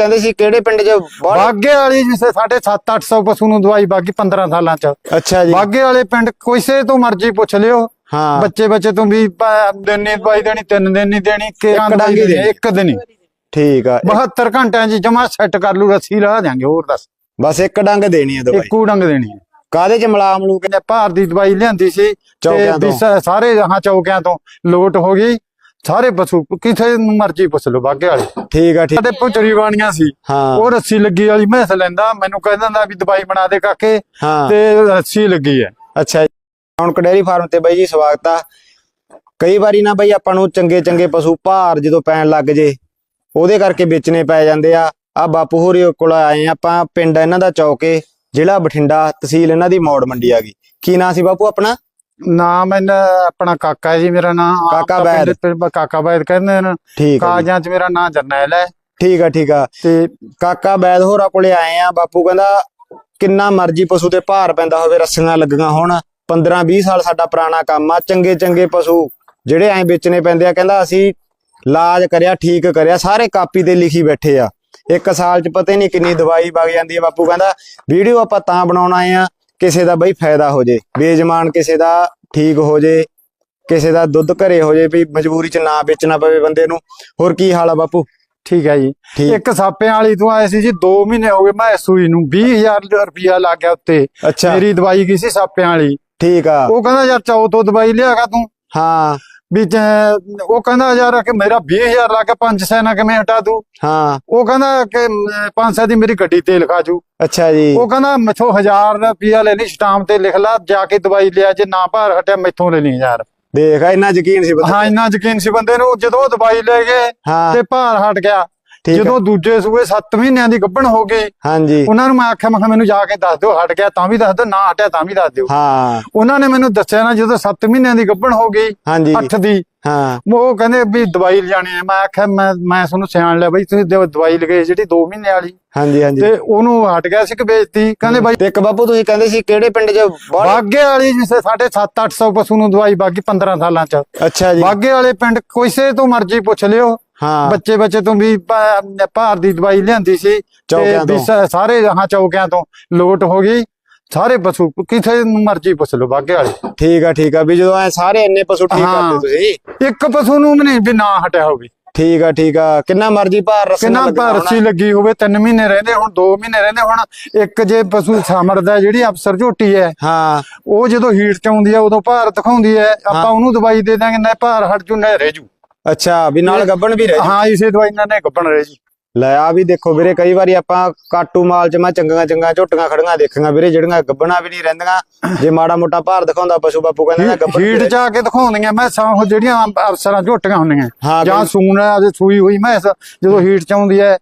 ਕਹਿੰਦੇ ਸੀ ਕਿਹੜੇ ਪਿੰਡ 'ਚ? ਬਾਗੇ ਵਾਲੀ ਜਿਸੇ ਸਾਡੇ 7-800 ਪਸ਼ੂ ਨੂੰ ਦਵਾਈ ਬਾਗੀ 15 ਸਾਲਾਂ ਚ। ਅੱਛਾ ਜੀ। ਬਾਗੇ ਵਾਲੇ ਪਿੰਡ ਕਿਸੇ ਤੋਂ ਮਰਜ਼ੀ ਪੁੱਛ ਲਿਓ। ਹਾਂ। ਬੱਚੇ ਬੱਚੇ ਤੋਂ ਵੀ ਪ- ਦਿਨ ਨਹੀਂ ਦਵਾਈ ਦੇਣੀ ਤਿੰਨ ਦਿਨ ਨਹੀਂ ਦੇਣੀ ਕਿ ਇੱਕ ਡੰਗ ਹੀ ਦੇਣੀ। ਇੱਕ ਦਿਨ। ਹੀ ਠੀਕ ਆ। 72 ਘੰਟਿਆਂ ਚ ਜਮਾ ਸੈੱਟ ਕਰ ਲੂ ਰੱਸੀ ਲਾ ਦਿਆਂਗੇ ਹੋਰ ਦੱਸ। ਬਸ ਇੱਕ ਡੰਗ ਦੇਣੀ ਹੈ ਦਵਾਈ। ਇੱਕੋ ਡੰਗ ਦੇਣੀ ਹੈ ਕਾਦੇ 'ਚ ਮਲਾਮ ਲੂ ਕਹਿੰਦੇ ਭਾਰ ਦੀ ਦਵਾਈ ਲਿਆਂਦੀ ਸੀ ਤੇ ਚੌਕਿਆਂ ਵੀ ਤੋਂ। ਸ- ਸਾਰੇ ਹਾਂ ਚੌਕਿਆਂ ਤੋਂ। ਲੋਟ ਹੋ ਗਈ। ਸਾਰੇ ਪਸ਼ੂ ਕਿਥੇ ਮਰਜ਼ੀ ਪੁੱਛ ਲਓ ਬਾਗੇ ਵਾਲੇ। ਠੀਕ ਆ ਠੀਕ। ਸਾਡੇ ਪੁਚਰੀ ਬਾਣੀਆਂ ਸੀ। ਹਾਂ। ਉਹ ਰੱਸੀ ਲੱਗੀ ਵਾਲੀ ਮੈਸ ਲੈਂਦਾ ਮੈਨੂੰ ਕਹਿ ਦਿੰਦਾ ਵੀ ਦਵਾਈ ਬਣਾ ਦੇ ਕਾਕੇ ਹਾਂ। ਤੇ ਰੱਸੀ ਲੱਗੀ ਹੈ। ਅੱਛਾ ਜੀ। ਹੁਣ ਡੇਅਰੀ ਫਾਰਮ ਤੇ ਬਾਈ ਜੀ ਸਵਾਗਤ ਆ। ਕਈ ਵਾਰੀ ਨਾ ਬਾਈ ਆਪਾਂ ਨੂੰ ਚੰਗੇ ਚੰਗੇ ਪਸ਼ੂ ਭਾਰ ਜਦੋਂ ਪੈਣ ਲੱਗ ਜੇ ਉਹਦੇ ਕਰਕੇ ਵੇਚਣੇ ਪੈ ਜਾਂਦੇ ਆ। ਆ ਬਾਪੂ ਹੋਰੀ ਕੋਲ ਆਏ ਆ ਆਪਾਂ ਪਿੰਡ ਇਹਨਾਂ ਦਾ ਚੌਕੇ ਜ਼ਿਲ੍ਹਾ ਬਠਿੰਡਾ ਤਹਿਸੀਲ ਇਹਨਾਂ ਦੀ ਮੌੜ ਮੰਡੀ ਆ ਗਈ। ਕੀ ਨਾਂ ਸੀ ਬਾਪੂ ਆਪਣਾ? ਨਾਮ ਇਹਨਾਂ ਆਪਣਾ ਕਾਕਾ ਹੈ ਜੀ ਮੇਰਾ ਨਾਮ ਕਾਕਾ ਬੈਦ। ਕਾਕਾ ਬੈਦ ਕਹਿੰਦੇ ਨੇ ਠੀਕ ਆ ਜੀ। ਕਾਗਜ਼ਾਂ 'ਚ ਮੇਰਾ ਨਾਮ ਜਰਨੈਲ ਹੈ। ਠੀਕ ਆ ਠੀਕ ਆ। ਤੇ ਕਾਕਾ ਬੈਦ ਹੋਰਾਂ ਕੋਲੇ ਆਏ ਆ ਬਾਪੂ ਕਹਿੰਦਾ ਕਿੰਨਾ ਮਰਜ਼ੀ ਪਸ਼ੂ ਤੇ ਭਾਰ ਪੈਂਦਾ ਹੋਵੇ ਰੱਸੀਆਂ ਲੱਗੀਆਂ ਹੋਣ। 15 20 ਸਾਲ ਸਾਡਾ ਪੁਰਾਣਾ ਕੰਮ ਆ ਚੰਗੇ ਚੰਗੇ ਪਸ਼ੂ ਜਿਹੜੇ ਐਂ ਵੇਚਣੇ ਪੈਂਦੇ ਆ ਕਹਿੰਦਾ ਅਸੀਂ ਇਲਾਜ ਕਰਿਆ ਠੀਕ ਕਰਿਆ ਸਾਰੇ ਕਾਪੀ ਤੇ ਲਿਖੀ ਬੈਠੇ ਆ। ਇੱਕ ਸਾਲ ਚ ਪਤਾ ਨਹੀਂ ਕਿੰਨੀ ਦਵਾਈ ਵਗ ਜਾਂਦੀ ਹੈ ਬਾਪੂ ਕਹਿੰਦਾ। ਵੀਡੀਓ ਆਪਾਂ ਤਾਂ ਬਣਾਉਣ ਆਏ ਆ ਕਿਸੇ ਦਾ ਬਈ ਫਾਇਦਾ ਹੋ ਜੇ ਬੇਜਮਾਨ ਕਿਸੇ ਦਾ ਠੀਕ ਹੋ ਜੇ ਕਿਸੇ ਦਾ ਦੁੱਧ ਘਰੇ ਹੋ ਜੇ ਵੀ ਮਜਬੂਰੀ ਚ ਨਾ ਵੇਚਣਾ ਪਵੇ ਬੰਦੇ ਨੂੰ ਹੋਰ ਕੀ ਹਾਲ ਆ ਬਾਪੂ? ਠੀਕ ਹੈ ਜੀ। ਇੱਕ ਸਾਪਿਆਂ ਵਾਲੀ ਤੋਂ ਆਏ ਸੀ ਜੀ 2 ਮਹੀਨੇ ਹੋ ਗਏ ਮੈਂ ਸੂਈ ਨੂੰ 20000 ਰੁਪਿਆ ਲੱਗ ਗਿਆ ਉੱਤੇ। ਮੇਰੀ ਦਵਾਈ ਗਈ ਸੀ ਸਾਪਿਆਂ ਵਾਲੀ। ਠੀਕ ਆ। ਉਹ ਕਹਿੰਦਾ ਯਾਰ ਤੋਂ ਦਵਾਈ ਲਿਆਗਾ ਤੂੰ? ਹਾਂ। ਵੀ ਜੇ- ਉਹ ਕਹਿੰਦਾ ਯਾਰ ਕਿ ਮੇਰਾ 20000 ਲੱਗ ਗਿਆ ਪੰਜ ਸੈ ਨਾ ਕਿਵੇਂ ਹਟਾ ਦੂ? ਹਾਂ। ਉਹ ਕਹਿੰਦਾ ਕਿ 500 ਦੀ ਮੇਰੀ ਗੱਡੀ ਤੇਲ ਖਾਜੂ ਅੱਛਾ ਜੀ। ਉਹ ਕਹਿੰਦਾ ਮੈਥੋਂ 1000 ਰੁਪਿਆ ਲੈ ਲਈ ਸਟਾਮ ਤੇ ਲਿਖ ਲਾ ਜਾ ਕੇ ਦਵਾਈ ਲਿਆ ਜੇ ਨਾ ਭਾਰ ਹਟਿਆ ਮੈਥੋਂ ਲੈ ਲਈ ਯਾਰ ਦੇਖ ਇੰਨਾ ਯਕੀਨ ਸੀ ਬੰਦੇ ਹਾਂ ਇੰਨਾ ਯਕੀਨ ਸੀ ਬੰਦੇ ਨੂੰ ਜਦੋਂ ਉਹ ਦਵਾਈ ਲੈ ਗਏ ਹਾਂ। ਤੇ ਭਾਰ ਹਟ ਗਿਆ। ਜਦੋਂ ਦੂਜੇ ਸੂਏ 7 ਮਹੀਨਿਆਂ ਦੀ ਗੱਭਣ ਹੋ ਗਈ ਹਾਂਜੀ। ਉਹਨਾਂ ਨੂੰ ਮੈਂ ਆਖਿਆ ਮੈਂ ਮੈਨੂੰ ਜਾ ਕੇ ਦੱਸ ਦਿਓ ਹਟ ਗਿਆ ਤਾਂ ਵੀ ਦੱਸ ਦਿਓ ਨਾ ਹਟਿਆ ਤਾਂ ਵੀ ਦੱਸ ਦਿਓ। ਹਾਂ। ਉਹਨਾਂ ਨੇ ਮੈਨੂੰ ਦੱਸਿਆ ਨਾ ਜਦੋਂ 7 ਮਹੀਨਿਆਂ ਦੀ ਗੱਭਣ ਹੋ ਗਈ ਹਾਂਜੀ। 8 ਦੀ ਹਾਂ। ਉਹ ਕਹਿੰਦੇ ਵੀ ਦਵਾਈ ਲਿਜਾਣੀ ਹੈ। ਮੈਂ ਆਖਿਆ ਮੈਂ ਮੈਂ ਤੁਹਾਨੂੰ ਸਿਆਣ ਲਿਆ ਬਈ ਤੁਸੀਂ ਦਵਾ- ਦਵਾਈ ਲਗੇ ਜਿਹੜੀ 2 ਮਹੀਨੇ ਵਾਲੀ। ਹਾਂਜੀ ਹਾਂਜੀ। ਤੇ ਉਹਨੂੰ ਹਟ ਗਿਆ ਸੀ ਕਿ ਵੇਚਤੀ। ਕਹਿੰਦੇ ਬਾਈ ਇੱਕ ਬਾਪੂ ਤੁਸੀਂ ਕਹਿੰਦੇ ਸੀ ਕਿਹੜੇ ਪਿੰਡ 'ਚ ਬਾਗੇ ਵਾਲੀ ਜਿਸੇ ਸਾਡੇ 7-800 ਪਸ਼ੂ ਨੂੰ ਦਵਾਈ ਬਾਗੀ 15 ਸਾਲਾਂ ਚ। ਅੱਛਾ ਜੀ। ਬਾਗੇ ਵਾਲੇ ਪਿੰਡ ਕਿਸੇ ਤੋਂ ਮਰਜ਼ੀ ਪੁੱਛ ਲਿਓ। ਹਾਂ। ਬੱਚੇ ਬੱਚੇ ਤੋਂ ਵੀ ਭ- ਭਾਰ ਦੀ ਦਵਾਈ ਲਿਆਂਦੀ ਸੀ ਤੇ ਚੌਕਿਆਂ ਵੀ ਤੋਂ। ਸ- ਸਾਰੇ ਹਾਂ ਚੌਕਿਆਂ ਤੋਂ ਲੋਟ ਹੋ ਗਈ। ਸਾਰੇ ਪਸ਼ੂ ਕਿਥੇ ਨੂੰ ਮਰਜ਼ੀ ਪੁੱਛ ਲਓ ਬਾਗੇ ਵਾਲੇ। ਠੀਕ ਆ ਠੀਕ ਆ। ਵੀ ਜਦੋਂ ਐ ਸਾਰੇ ਇੰਨੇ ਪਸ਼ੂ ਠੀਕ ਹਾਂ। ਕਰਦੇ ਤੁਸੀਂ? ਇੱਕ ਪਸ਼ੂ ਨੂੰ ਵੀ ਨਹੀਂ ਵੀ ਨਾ ਹਟਿਆ ਹੋਵੇ। ਠੀਕ ਆ ਠੀਕ ਆ। ਕਿੰਨਾ ਮਰਜ਼ੀ ਭਾਰ ਰੱਸੀ ਕਿੰਨਾ ਨਾਲ ਲੱਗਣਾ ਭਰਸੀ ਲੱਗੀ ਹੋਵੇ 3 ਮਹੀਨੇ ਰਹਿੰਦੇ ਹੁਣ 2 ਮਹੀਨੇ ਰਹਿੰਦੇ ਹੁਣ ਇੱਕ ਜੇ ਪਸ਼ੂ ਸਮਰਦਾ ਜਿਹੜੀ ਅਫਸਰ ਝੋਟੀ ਹੈ ਹਾਂ। ਉਹ ਜਦੋਂ ਹੀਟ ਚ ਆਉਂਦੀ ਹੈ ਉਦੋਂ ਭਾਰ ਦਿਖਾਉਂਦੀ ਹੈ ਆਪਾਂ ਉਹਨੂੰ ਦਵਾਈ ਦੇ ਦਾਂਗੇ ਨਾ ਭਾਰ ਹਟ ਜੂ ਨਾ ਰਹਿ ਜੂ। ਅੱਛਾ ਵੀ ਨਾਲ ਗੱਬਣ ਵੀ ਰਹਿ ਜੀ? ਹਾਂ ਇਸੇ ਦਵਾਈ ਨਾਲ ਨੇ ਗੱਪਣ ਰਹਿ ਜੀ। ਲੈ ਆ ਵੀ ਦੇਖੋ ਵੀਰੇ ਕਈ ਵਾਰੀ ਆਪਾਂ ਕਾਟੂ ਮਾਲ 'ਚ ਮੈਂ ਚੰਗੀਆਂ ਚੰਗੀਆਂ ਝੋਟੀਆਂ ਖੜੀਆਂ ਦੇਖੀਆਂ ਵੀਰੇ ਜਿਹੜੀਆਂ ਗੱਬਣਾ ਵੀ ਨਹੀਂ ਰਹਿੰਦੀਆਂ। ਜੇ ਮਾੜਾ ਮੋਟਾ ਭਾਰ ਦਿਖਾਉਂਦਾ ਪਸ਼ੂ ਬਾਪੂ ਕਹਿੰਦਾ ਨਾ ਗੱਬਣ ਹੀਟ ਆ ਕੇ ਦਿਖਾਉਂਦੀਆਂ ਮੈਂ ਉਹ ਜਿਹੜੀਆਂ ਅਫਸਰਾਂ ਝੋਟੀਆਂ ਹੁੰਦੀਆਂ। ਜਾਂ ਸੂਣ ਆ ਸੂਈ ਹੋਈ ਮੈਸ ਜਦੋਂ ਹੀਟ ਚ ਆਉਂਦੀ ਹੈ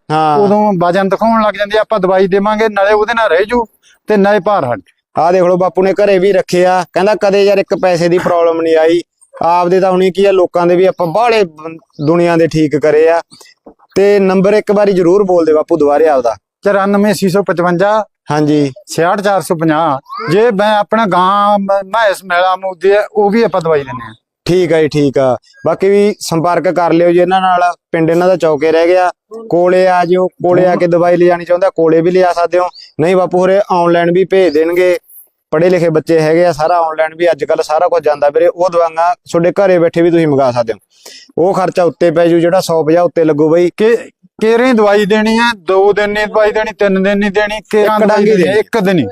ਉਦੋਂ ਵਜਨ ਦਿਖਾਉਣ ਲੱਗ ਜਾਂਦੀ ਆਪਾਂ ਦਵਾਈ ਦੇਵਾਂਗੇ ਨਾਲੇ ਉਹਦੇ ਨਾਲ ਰਹਿ ਜੂ ਤੇ ਨਾਲੇ ਭਾਰ ਹਟ ਜੂ। ਆ ਦੇਖ ਲਓ ਬਾਪੂ ਨੇ ਘਰੇ ਵੀ ਰੱਖਿਆ ਕਹਿੰਦਾ ਕਦੇ ਯਾਰ ਇੱਕ ਪੈਸੇ ਦੀ ਪ੍ਰੋਬਲਮ ਨਹੀਂ ਆਈ। ਆਪਦੇ ਤਾਂ ਹੁਣੀ ਕੀ ਆ ਲੋਕਾਂ ਦੇ ਵੀ ਆਪਾਂ ਬਾਹਲੇ ਦੁਨੀਆ ਦੇ ਠੀਕ ਕਰੇ ਆ। ਤੇ ਨੰਬਰ ਇੱਕ ਵਾਰੀ ਜ਼ਰੂਰ ਬੋਲ ਦੇ ਬਾਪੂ ਦੁਬਾਰੇ ਆਪਦਾ। 94655 ਹਾਂਜੀ। 66450 ਜੇ ਮੈਂ ਆਪਣਾ ਗਾਂ ਮੈਸ ਮੇਲਾ ਮੂਦੀ ਹੈ ਉਹ ਵੀ ਆਪਾਂ ਦਵਾਈ ਲੈਣੇ ਆ ਠੀਕ ਆ ਜੀ ਠੀਕ ਆ। ਬਾਕੀ ਵੀ ਸੰਪਰਕ ਕਰ ਲਿਓ ਜੀ ਇਹਨਾਂ ਨਾਲ। ਪਿੰਡ ਇਹਨਾਂ ਦਾ ਚੌਕੇ ਰਹਿ ਗਿਆ। ਕੋਲੇ ਆ ਜਿਓ ਕੋਲੇ ਆ ਕੇ ਦਵਾਈ ਲਿਜਾਣੀ ਚਾਹੁੰਦਾ ਕੋਲੇ ਵੀ ਲਿਆ ਸਕਦੇ ਹੋ। ਨਹੀਂ ਬਾਪੂ ਹੋਰੇ ਆਨਲਾਈਨ ਵੀ ਭੇਜ ਦੇਣਗੇ। ਪੜ੍ਹੇ ਲਿਖੇ ਬੱਚੇ ਹੈਗੇ ਆ ਸਾਰਾ ਆਨਲਾਈਨ ਵੀ ਅੱਜ ਕੱਲ ਸਾਰਾ ਕੁਝ ਜਾਂਦਾ ਵੀਰੇ। ਉਹ ਦਵਾਈਆਂ ਤੁਹਾਡੇ ਘਰੇ ਬੈਠੇ ਵੀ ਤੁਸੀਂ ਮੰਗਾ ਸਕਦੇ ਹੋ। ਉਹ ਖਰਚਾ ਉੱਤੇ ਪੈ ਜੂ ਜਿਹੜਾ 150 ਉੱਤੇ ਲੱਗੂ ਬਈ। ਕਿ ਕੇਰੇ ਦਵਾਈ ਦੇਣੀ ਹੈ ਦੋ ਦਿਨ ਨਹੀਂ ਦਵਾਈ ਦੇਣੀ ਤਿੰਨ ਦਿਨ ਨਹੀਂ ਦੇਣੀ ਇੱਕ ਦਵਾਈ ਦੇਣੀ। ਇੱਕ ਦਿਨ ਹੀ।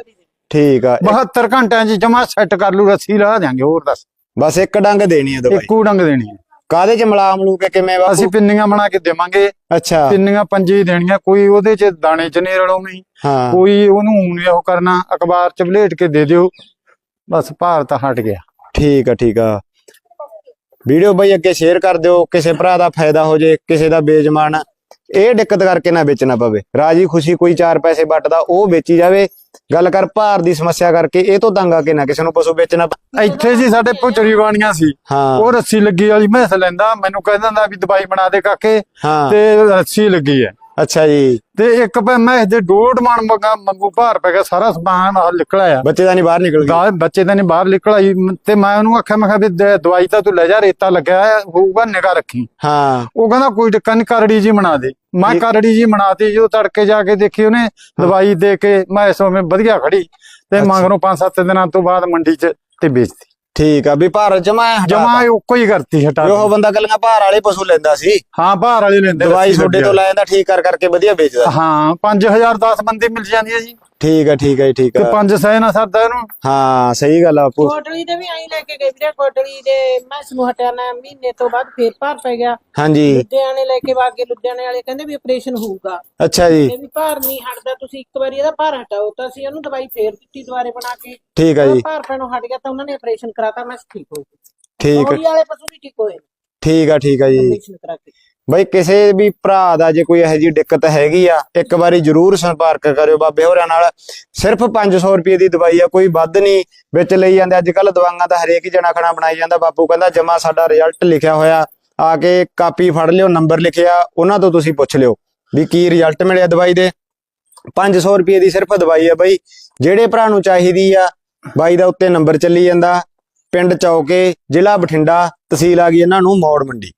ਠੀਕ ਆ। 72 ਘੰਟਿਆਂ 'ਚ ਜਮਾ ਸੈੱਟ ਕਰ ਲੂ ਰੱਸੀ ਲਾ ਦਿਆਂਗੇ ਹੋਰ ਦੱਸ। ਬਸ ਇੱਕ ਡੰਗ ਦੇਣੀ ਹੈ ਦਵਾਈ। ਇੱਕੋ ਡੰਗ ਦੇਣੀ ਹੈ ਕਾਦੇ ਚ ਮਲਾਮ ਲੂ ਕੇ ਕਿਵੇਂ ਅਸੀਂ ਬਾਪੂ ਪਿੰਨੀਆਂ ਬਣਾ ਕੇ ਦੇਵਾਂਗੇ। ਅੱਛਾ। ਪਿੰਨੀਆਂ ਪੰਜੀ ਦੇਣੀਆਂ ਕੋਈ ਉਹਦੇ 'ਚ ਦਾਣੇ 'ਚ ਨਹੀਂ ਰਲਾਉਣੀ ਹਾਂ। ਕੋਈ ਉਹਨੂੰ ਨਹੀਂ ਉਹ ਕਰਨਾ ਅਖਬਾਰ 'ਚ ਵਲੇਟ ਕੇ ਦੇ ਦਿਓ ਬਸ ਭਾਰ ਤਾਂ ਹਟ ਗਿਆ। ਠੀਕ ਆ ਠੀਕ ਆ। ਵੀਡੀਓ ਬਈ ਅੱਗੇ ਸ਼ੇਅਰ ਕਰ ਦਿਓ ਕਿਸੇ ਭਰਾ ਦਾ ਫਾਇਦਾ ਹੋ ਜੇ ਕਿਸੇ ਦਾ ਬੇਜਮਾਨ। ਇਹ ਦਿੱਕਤ ਕਰਕੇ ਨਾ ਵੇਚਣਾ ਪਵੇ। ਰਾਜੀ ਖੁਸ਼ੀ ਕੋਈ ਚਾਰ ਪੈਸੇ ਵੱਟਦਾ ਉਹ ਵੇਚੀ ਜਾਵੇ। ਗੱਲ ਕਰ ਭਾਰ ਦੀ ਸਮੱਸਿਆ ਕਰਕੇ ਇਹ ਤੋਂ ਤੰਗ ਆ ਕੇ ਨਾ ਕਿਸੇ ਨੂੰ ਪਸ਼ੂ ਵੇਚਣਾ ਇੱਥੇ ਜੀ ਸਾਡੇ ਪੁਚਰੀ ਬਾਣੀਆਂ ਸੀ। ਹਾਂ। ਉਹ ਰੱਸੀ ਲੱਗੀ ਵਾਲੀ ਮੈਸ ਲੈਂਦਾ ਮੈਨੂੰ ਕਹਿ ਦਿੰਦਾ ਵੀ ਦਵਾਈ ਬਣਾ ਦੇ ਕਾਕੇ ਤੇ ਰੱਸੀ ਲੱਗੀ ਹੈ। ਅੱਛਾ ਜੀ। ਤੇ ਇੱਕ ਪੈ ਮੈਂ ਦੇ ਡੋੜ ਮਣ ਮੰਗਾ ਮੰਗੂ ਭਾਰ ਪੈ ਗਿਆ ਸਾਰਾ ਸਮਾਨ ਆ ਨਿਕਲ ਆਇਆ। ਬੱਚੇ ਦਾ ਨਹੀਂ ਬਾਹਰ ਨਿਕਲ ਗਿਆ ਬੱਚੇ ਤਾਂ ਨਹੀਂ ਬਾਹਰ ਨਿਕਲ ਆਈ ਮ- ਤੇ ਮੈਂ ਉਹਨੂੰ ਆਖਿਆ ਮੈਂ ਕਿਹਾ ਵੀ ਦ- ਦਵਾਈ ਤਾਂ ਤੂੰ ਲੈ ਜਾ ਰੇਤਾ ਲੱਗਿਆ ਹੋਊਗਾ ਨਿਗਾ ਰੱਖੀ। ਹਾਂ। ਉਹ ਕਹਿੰਦਾ ਕੋਈ ਟਿੱਕਾ ਨਹੀਂ ਕਰੜੀ ਜੀ ਬਣਾ ਦੇ। ਮੈਂ। ਕਰੜੀ ਜੀ ਮਨਾਤੀ ਜੋ ਤੜਕੇ ਜਾ ਕੇ ਦੇਖੀ ਉਹਨੇ ਦਵਾਈ ਦੇ ਕੇ ਮੈਂ ਸੋਵੇਂ ਵਧੀਆ ਖੜੀ। ਤੇ। ਮਗਰੋਂ 5-7 ਦਿਨਾਂ ਤੋਂ ਬਾਅਦ ਮੰਡੀ 'ਚ ਤੇ ਵੇਚਤੀ। ਠੀਕ ਆ ਵੀ ਭਾਰ ਜਮਾ ਜਮਾ ਇੱਕੋ ਹੀ ਕਰਤੀ ਹਟਾ ਉਹ। ਬੰਦਾ ਗੱਲਾਂ ਭਾਰ ਵਾਲੇ ਪਸ਼ੂ ਲੈਂਦਾ ਸੀ। ਹਾਂ ਬਾਹਰ ਵਾਲੇ ਲੈਂਦੇ ਦਵਾਈ ਤੁਹਾਡੇ ਤੋਂ ਲੈ ਜਾਂਦਾ ਠੀਕ ਕਰ ਕਰਕੇ ਵਧੀਆ ਵੇਚਦਾ। ਹਾਂ 5000 10 ਬੰਦੇ ਮਿਲ ਜਾਂਦੀ ਹੈ ਜੀ। ਠੀਕ ਆ ਠੀਕ ਆ ਜੀ ਠੀਕ ਤੇ ਆ 5 ਸਹਿ ਨਾ ਸਰਦਾ ਇਹਨੂੰ। ਹਾਂ ਸਹੀ ਗੱਲ ਆ ਬਾਪੂ ਕੋਟਲੀ ਦੇ ਵੀ ਆਈ ਲੈ ਕੇ ਗਏ ਵੀਰੇ ਕੋਟਲੀ ਦੇ ਮੈਸ ਨੂੰ ਹਟਿਆ ਨਾ ਮਹੀਨੇ ਤੋਂ ਬਾਅਦ ਫੇਰ ਭਾਰ ਪੈ ਗਿਆ। ਹਾਂਜੀ। ਲੁਧਿਆਣੇ ਲੈ ਕੇ ਵਾਗੇ ਲੁਧਿਆਣੇ ਵਾਲੇ ਕਹਿੰਦੇ ਵੀ ਆਪਰੇਸ਼ਨ ਹੋਊਗਾ। ਅੱਛਾ ਜੀ। ਇਹ ਵੀ ਭਾਰ ਨਹੀਂ ਹਟਦਾ ਤੁਸੀਂ ਇੱਕ ਵਾਰੀ ਇਹਦਾ ਭਾਰ ਹਟਾਓ ਤਾਂ ਅਸੀਂ ਉਹਨੂੰ ਦਵਾਈ ਫੇਰ ਦਿੱਤੀ ਦੁਬਾਰੇ ਬਣਾ ਕੇ। ਠੀਕ ਆ ਜੀ। ਭਾਰ ਪੈਣੋਂ ਹਟ ਗਿਆ ਤਾਂ ਉਹਨਾਂ ਨੇ ਆਪਰੇਸ਼ਨ ਕਰਾਤਾ ਮੈਂ ਠੀਕ ਹੋ ਗਈ। ਠੀਕ ਬੋਲੀ ਵਾਲੇ ਪਸ਼ੂ ਵੀ ਠੀਕ ਹੋਏ ਠੀਕ ਆ ਠੀਕ ਆ ਜੀ। ਆਪਰੇਸ਼ਨ ਕਰਾ ਕੇ। ਬਈ ਕਿਸੇ ਵੀ ਭਰਾ ਦਾ ਜੇ ਕੋਈ ਇਹੋ ਜੀ ਦਿੱਕਤ ਹੈਗੀ ਆ, ਇੱਕ ਵਾਰੀ ਜਰੂਰ ਸੰਪਰਕ ਕਰਿਓ ਬਾਬੇ ਹੋਰਾਂ ਨਾਲ। ਸਿਰਫ 500 ਰੁਪਏ ਦੀ ਦਵਾਈ ਆ, ਕੋਈ ਵੱਧ ਨਹੀਂ, ਵਿੱਚ ਲਈ ਜਾਂਦੇ। ਅੱਜ ਕੱਲ ਦਵਾਈਆਂ ਦਾ ਹਰੇਕ ਹੀ ਜਣਾ ਖਣਾ ਬਣਾਈ ਜਾਂਦਾ। ਬਾਪੂ ਕਹਿੰਦਾ ਜਮਾ ਸਾਡਾ ਰਿਜ਼ਲਟ ਲਿਖਿਆ ਹੋਇਆ। ਆ ਕੇ ਕਾਪੀ ਫੜ ਲਿਓ, ਨੰਬਰ ਲਿਖਿਆ, ਉਹਨਾਂ ਤੋਂ ਤੁਸੀਂ ਪੁੱਛ ਲਿਓ ਵੀ ਕੀ ਰਿਜ਼ਲਟ ਮਿਲਿਆ ਦਵਾਈ ਦੇ। 500 ਰੁਪਏ ਦੀ ਸਿਰਫ ਦਵਾਈ ਆ ਬਈ। ਜਿਹੜੇ ਭਰਾ ਨੂੰ ਚਾਹੀਦੀ ਆ, ਬਾਈ ਦਾ ਉੱਤੇ ਨੰਬਰ ਚੱਲੀ ਜਾਂਦਾ। ਪਿੰਡ ਚੌਕੇ, ਜ਼ਿਲ੍ਹਾ ਬਠਿੰਡਾ, ਤਹਿਸੀਲ ਆ ਗਈ ਇਹਨਾਂ ਨੂੰ ਮੌੜ ਮੰਡੀ।